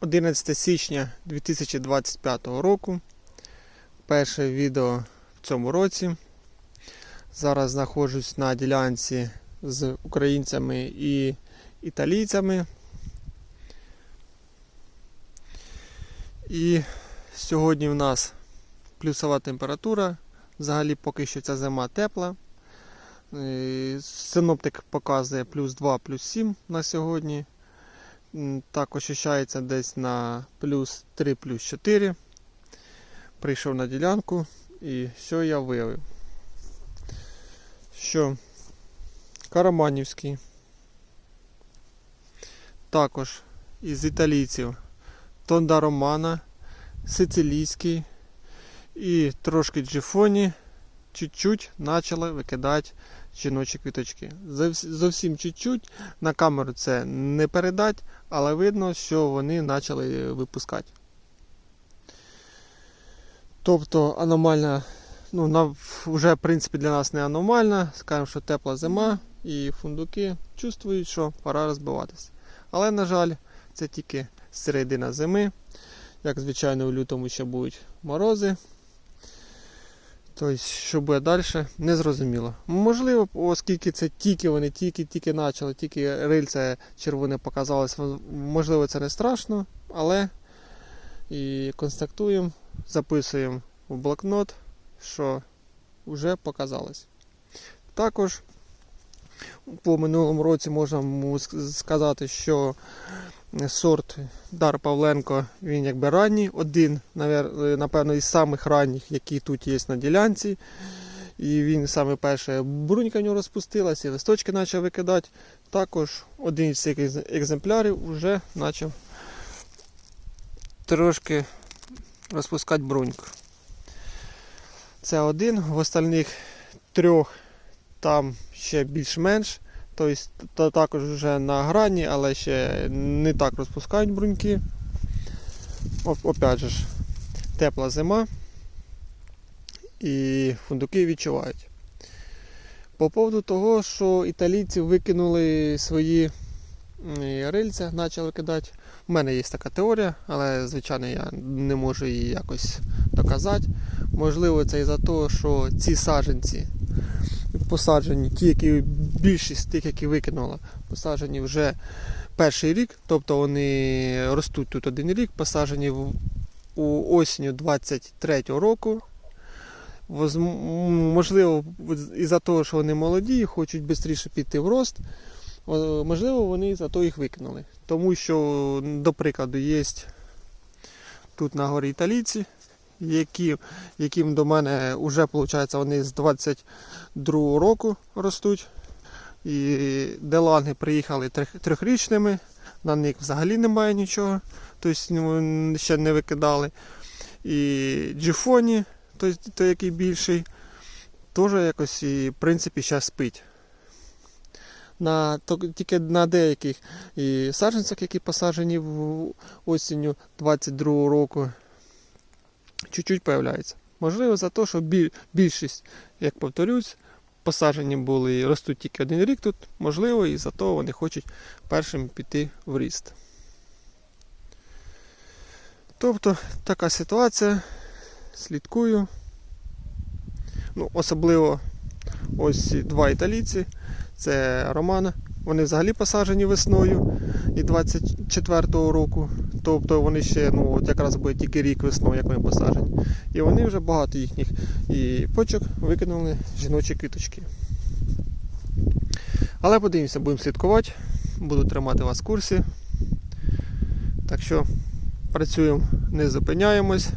11 січня 2025 року. Перше відео в цьому році. Зараз знаходжусь на ділянці з українцями і італійцями. І сьогодні в нас плюсова температура. Взагалі поки що ця зима тепла. Е, Синоптик показує плюс 2, плюс 7 на сьогодні. Так ощущається десь на плюс 3, плюс 4. Прийшов на ділянку і що я виявив? Що Караманівський. Також із італійців Тонда Романа, Сицилійський і трошки джифоні чуть-чуть почали викидати жіночі квіточки. Зовсім чуть-чуть. На камеру це не передать, але видно, що вони почали випускати. Тобто аномальна, ну, вже в принципі для нас не аномальна. Скажемо, що тепла зима і фундуки чувствують, що пора розбиватися. Але, на жаль, це тільки середина зими. Як звичайно, у лютому ще будуть морози. Тобто, що буде далі, не зрозуміло. Можливо, оскільки це тільки вони тільки-тільки почали, тільки рильце червоне показалось, можливо, це не страшно, але і констатуємо, записуємо в блокнот, що вже показалось. Також по минулому році можна сказати, що сорт Дар Павленко він якби ранній, один, напевно, із самих ранніх, які тут є на ділянці. І він саме перше брунька в нього розпустилася, і листочки почав викидати. Також один із цих екземплярів вже почав трошки розпускати бруньку. Це один, в остальних трьох там ще більш-менш. Тобто та- також вже на грані, але ще не так розпускають бруньки. Опять же тепла зима і фундуки відчувають. По поводу того, що італійці викинули свої рильця, почали викидати. У мене є така теорія, але звичайно я не можу її якось доказати. Можливо, це із-за того, що ці саджанці посаджені, ті, які більшість тих, які викинула, посаджені вже перший рік, тобто вони ростуть тут один рік, посаджені у осінню 23-го року. Можливо, із-за того, що вони молоді, хочуть швидше піти в рост. Можливо, вони за то їх викинули. Тому що, до прикладу, є тут на горі італійці, які, яким до мене вже, виходить, вони з 22 року ростуть. І деланги приїхали трьохрічними, на них взагалі немає нічого, тобто ще не викидали. І джифоні, той, той який більший, теж якось і, в принципі зараз спить. На, тільки на деяких і саджанцях, які посаджені в осінню 22 року, чуть-чуть появляється. Можливо, за те, що біль- більшість, як повторюсь, посаджені були і ростуть тільки один рік тут, можливо, і зато вони хочуть першим піти в ріст. Тобто така ситуація. Слідкую. Ну, особливо ось два італійці. Це Романа. Вони взагалі посаджені весною і 24-го року. Тобто вони ще, ну от якраз буде тільки рік весною, як вони посаджені. І вони вже багато їхніх і почок викинули жіночі квіточки. Але подивимося, будемо слідкувати, буду тримати вас в курсі. Так що працюємо, не зупиняємось.